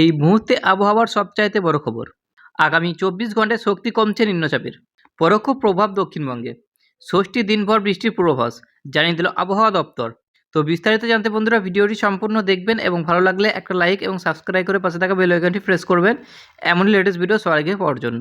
এই মুহূর্তে আবহাওয়ার সবচাইতে বড় খবর। আগামী চব্বিশ ঘন্টায় শক্তি কমছে নিম্নচাপের। পরোক্ষ প্রভাব দক্ষিণবঙ্গে। ষষ্ঠী দিনভর বৃষ্টির পূর্বাভাস, জানিয়ে দিল আবহাওয়া দপ্তর। তো বিস্তারিত জানতে বন্ধুরা, ভিডিওটি সম্পূর্ণ দেখবেন এবং ভালো লাগলে একটা লাইক এবং সাবস্ক্রাইব করে পাশে থাকা বেল আইকনটি প্রেস করবেন। এমনই লেটেস্ট ভিডিও সবার আগে পাওয়ার জন্য।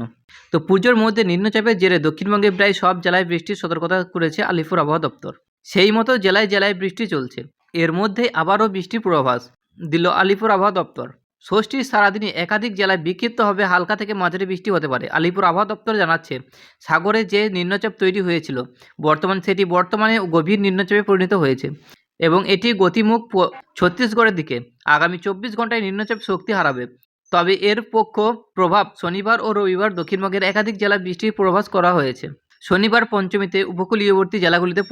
তো পুজোর মধ্যে নিম্নচাপের জেরে দক্ষিণবঙ্গে প্রায় সব জেলায় বৃষ্টির সতর্কতা করেছে আলিপুর আবহাওয়া দপ্তর। সেই মতো জেলায় জেলায় বৃষ্টি চলছে। এর মধ্যে আবারও বৃষ্টির পূর্বাভাস, দিল আলিপুর আবহাওয়া দপ্তর। ষষ্ঠীর সারাদিনে একাধিক জেলায় বিক্ষিপ্ত হবে হালকা থেকে মাঝারি বৃষ্টি হতে পারে। আলিপুর আবহাওয়া দপ্তর জানাচ্ছে, সাগরে যে নিম্নচাপ তৈরি হয়েছিল, বর্তমান সেটি বর্তমানে গভীর নিম্নচাপে পরিণত হয়েছে এবং এটি গতিমুখ ছত্তিশগড়ের দিকে। আগামী চব্বিশ ঘন্টায় নিম্নচাপ শক্তি হারাবে। তবে এর পক্ষ প্রভাব শনিবার ও রবিবার দক্ষিণবঙ্গের একাধিক জেলায় বৃষ্টির পূর্বাভাস করা হয়েছে। শনিবার পঞ্চমীতে উপকূলীয়বর্তী জেলাগুলিতে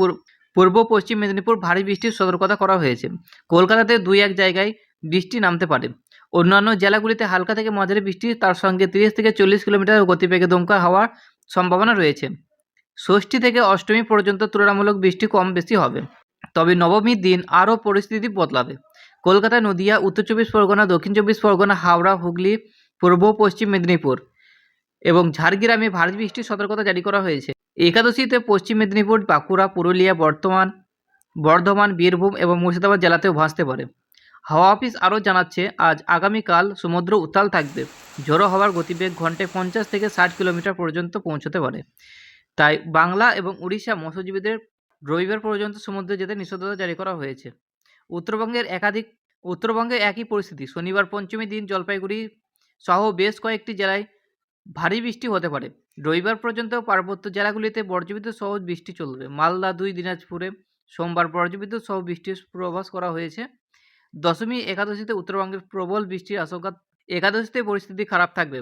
পূর্ব পশ্চিম মেদিনীপুর ভারী বৃষ্টির সতর্কতা করা হয়েছে। কলকাতাতে দুই এক জায়গায় বৃষ্টি নামতে পারে। অন্যান্য জেলাগুলিতে হালকা থেকে মাঝারি বৃষ্টি, তার সঙ্গে তিরিশ থেকে চল্লিশ কিলোমিটার গতিবেগে দমকা হওয়ার সম্ভাবনা রয়েছে। ষষ্ঠী থেকে অষ্টমী পর্যন্ত তুলনামূলক বৃষ্টি কম বেশি হবে। তবে নবমীর দিন আরও পরিস্থিতি বদলাবে। কলকাতা, নদিয়া, উত্তর চব্বিশ পরগনা, দক্ষিণ চব্বিশ পরগনা, হাওড়া, হুগলি, পূর্ব, পশ্চিম মেদিনীপুর এবং ঝাড়গ্রামে ভারী বৃষ্টির সতর্কতা জারি করা হয়েছে। একাদশীতে পশ্চিম মেদিনীপুর, বাঁকুড়া, পুরুলিয়া, বর্তমান, বর্ধমান, বীরভূম এবং মুর্শিদাবাদ জেলাতেও ভাসতে পারে। হাওয়া অফিস আরও জানাচ্ছে, আজ আগামীকাল সমুদ্র উত্তাল থাকবে। ঝোড়ো হওয়ার গতিবেগ ঘন্টায় পঞ্চাশ থেকে ষাট কিলোমিটার পর্যন্ত পৌঁছতে পারে। তাই বাংলা এবং উড়িষ্যা মৎস্যজীবীদের রবিবার পর্যন্ত সমুদ্রে যেতে নিষেধাজ্ঞা জারি করা হয়েছে। উত্তরবঙ্গের একাধিক উত্তরবঙ্গে একই পরিস্থিতি। শনিবার পঞ্চমী দিন জলপাইগুড়ি সহ বেশ কয়েকটি জেলায় ভারী বৃষ্টি হতে পারে। রবিবার পর্যন্ত পার্বত্য জেলাগুলিতে বজ্রবিদ্যুৎ সহ বৃষ্টি চলবে। মালদা দুই, দিনাজপুরে সোমবার বজ্রবিদ্যুৎ সহ বৃষ্টির পূর্বাভাস করা হয়েছে। দশমী একাদশীতে উত্তরবঙ্গের প্রবল বৃষ্টির আশঙ্কা একাদশীতে পরিস্থিতি খারাপ থাকবে।